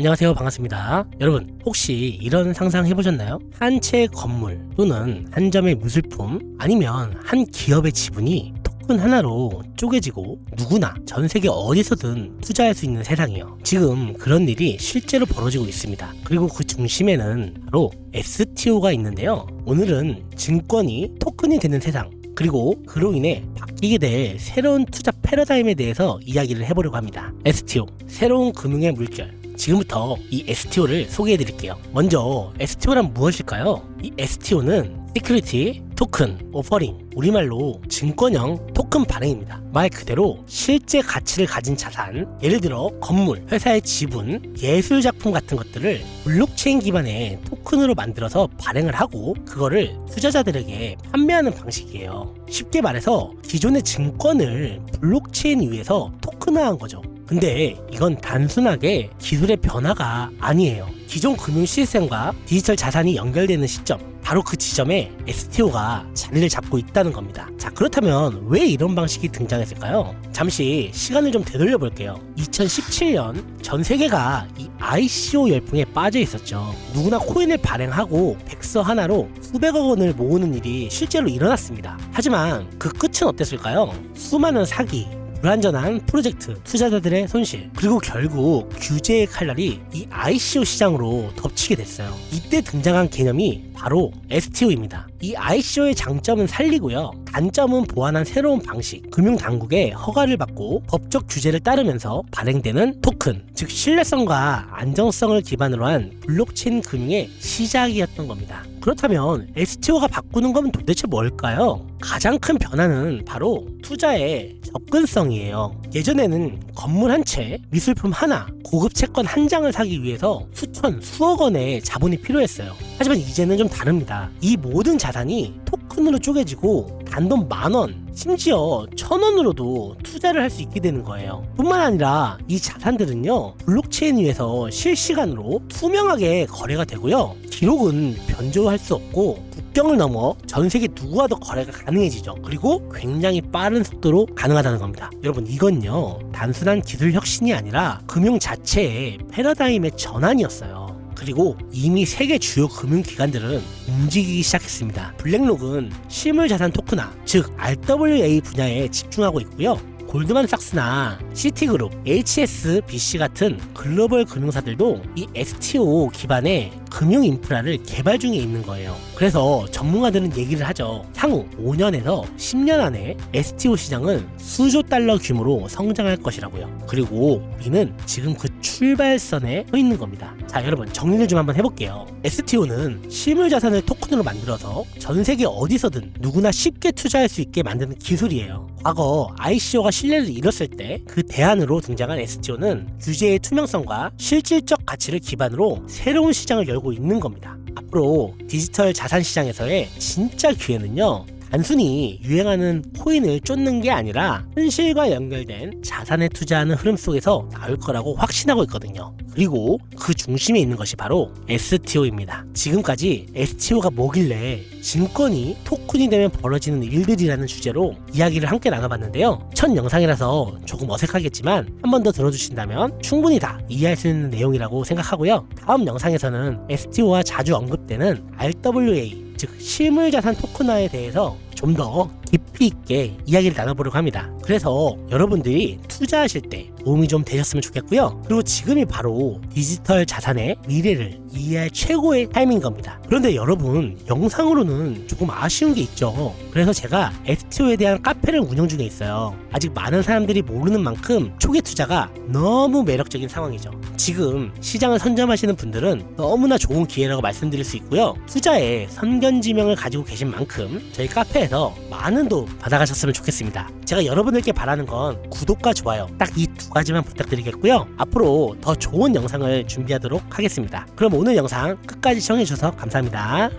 안녕하세요. 반갑습니다. 여러분, 혹시 이런 상상 해보셨나요? 한 채의 건물 또는 한 점의 무술품 아니면 한 기업의 지분이 토큰 하나로 쪼개지고 누구나 전 세계 어디서든 투자할 수 있는 세상이요. 지금 그런 일이 실제로 벌어지고 있습니다. 그리고 그 중심에는 바로 STO가 있는데요. 오늘은 증권이 토큰이 되는 세상 그리고 그로 인해 바뀌게 될 새로운 투자 패러다임에 대해서 이야기를 해보려고 합니다. STO, 새로운 금융의 물결. 지금부터 이 STO를 소개해 드릴게요. 먼저 STO란 무엇일까요? 이 STO는 시큐리티, 토큰, 오퍼링, 우리말로 증권형 토큰 발행입니다. 말 그대로 실제 가치를 가진 자산, 예를 들어 건물, 회사의 지분, 예술 작품 같은 것들을 블록체인 기반의 토큰으로 만들어서 발행을 하고 그거를 투자자들에게 판매하는 방식이에요. 쉽게 말해서 기존의 증권을 블록체인 위에서 토큰화한 거죠. 근데 이건 단순하게 기술의 변화가 아니에요. 기존 금융 시스템과 디지털 자산이 연결되는 시점, 바로 그 지점에 STO가 자리를 잡고 있다는 겁니다. 자, 그렇다면 왜 이런 방식이 등장했을까요? 잠시 시간을 좀 되돌려 볼게요. 2017년 전 세계가 이 ICO 열풍에 빠져 있었죠. 누구나 코인을 발행하고 백서 하나로 수백억 원을 모으는 일이 실제로 일어났습니다. 하지만 그 끝은 어땠을까요? 수많은 사기, 불안전한 프로젝트, 투자자들의 손실, 그리고 결국 규제의 칼날이 이 ICO 시장으로 덮치게 됐어요. 이때 등장한 개념이 바로 STO입니다. 이 ICO의 장점은 살리고요. 단점은 보완한 새로운 방식, 금융당국의 허가를 받고 법적 규제를 따르면서 발행되는 토큰, 즉 신뢰성과 안정성을 기반으로 한 블록체인 금융의 시작이었던 겁니다. 그렇다면 STO가 바꾸는 건 도대체 뭘까요? 가장 큰 변화는 바로 투자의 접근성이에요. 예전에는 건물 한 채, 미술품 하나, 고급 채권 한 장을 사기 위해서 수천, 수억 원의 자본이 필요했어요. 하지만 이제는 좀 다릅니다. 이 모든 자산이 토큰으로 쪼개지고 단돈 만 원, 심지어 천 원으로도 투자를 할 수 있게 되는 거예요. 뿐만 아니라 이 자산들은요, 블록체인 위에서 실시간으로 투명하게 거래가 되고요. 기록은 변조할 수 없고 국경을 넘어 전 세계 누구와도 거래가 가능해지죠. 그리고 굉장히 빠른 속도로 가능하다는 겁니다. 여러분 이건요 단순한 기술 혁신이 아니라 금융 자체의 패러다임의 전환이었어요. 그리고 이미 세계 주요 금융기관들은 움직이기 시작했습니다. 블랙록은 실물자산 토크나 즉 RWA 분야에 집중하고 있고요. 골드만삭스나 시티그룹, HSBC 같은 글로벌 금융사들도 이 STO 기반의 금융 인프라를 개발 중에 있는 거예요. 그래서 전문가들은 얘기를 하죠. 향후 5년에서 10년 안에 STO 시장은 수조 달러 규모로 성장할 것이라고요. 그리고 우리는 지금 그 출발선에 서 있는 겁니다. 자, 여러분 정리를 좀 한번 해볼게요. STO는 실물 자산을 토큰으로 만들어서 전 세계 어디서든 누구나 쉽게 투자할 수 있게 만드는 기술이에요. 과거 ICO가 신뢰를 잃었을 때 그 대안으로 등장한 STO는 규제의 투명성과 실질적 가치를 기반으로 새로운 시장을 열고 있는 겁니다. 앞으로 디지털 자산 시장에서의 진짜 기회는요. 단순히 유행하는 코인을 쫓는 게 아니라 현실과 연결된 자산에 투자하는 흐름 속에서 나올 거라고 확신하고 있거든요. 그리고 그 중심에 있는 것이 바로 STO입니다. 지금까지 STO가 뭐길래 증권이 토큰이 되면 벌어지는 일들이라는 주제로 이야기를 함께 나눠봤는데요. 첫 영상이라서 조금 어색하겠지만 한 번 더 들어주신다면 충분히 다 이해할 수 있는 내용이라고 생각하고요. 다음 영상에서는 STO와 자주 언급되는 RWA 즉 실물자산 토큰화에 대해서 좀 더 깊이 있게 이야기를 나눠보려고 합니다. 그래서 여러분들이 투자하실 때 도움이 좀 되셨으면 좋겠고요. 그리고 지금이 바로 디지털 자산의 미래를 이해할 최고의 타이밍인 겁니다. 그런데 여러분 영상으로는 조금 아쉬운 게 있죠. 그래서 제가 STO에 대한 카페를 운영 중에 있어요. 아직 많은 사람들이 모르는 만큼 초기 투자가 너무 매력적인 상황이죠. 지금 시장을 선점하시는 분들은 너무나 좋은 기회라고 말씀드릴 수 있고요. 투자에 선견지명을 가지고 계신 만큼 저희 카페에 서 많은 도움 받아가셨으면 좋겠습니다. 제가 여러분들께 바라는 건 구독과 좋아요 딱 이 두 가지만 부탁드리겠고요. 앞으로 더 좋은 영상을 준비하도록 하겠습니다. 그럼 오늘 영상 끝까지 시청해주셔서 감사합니다.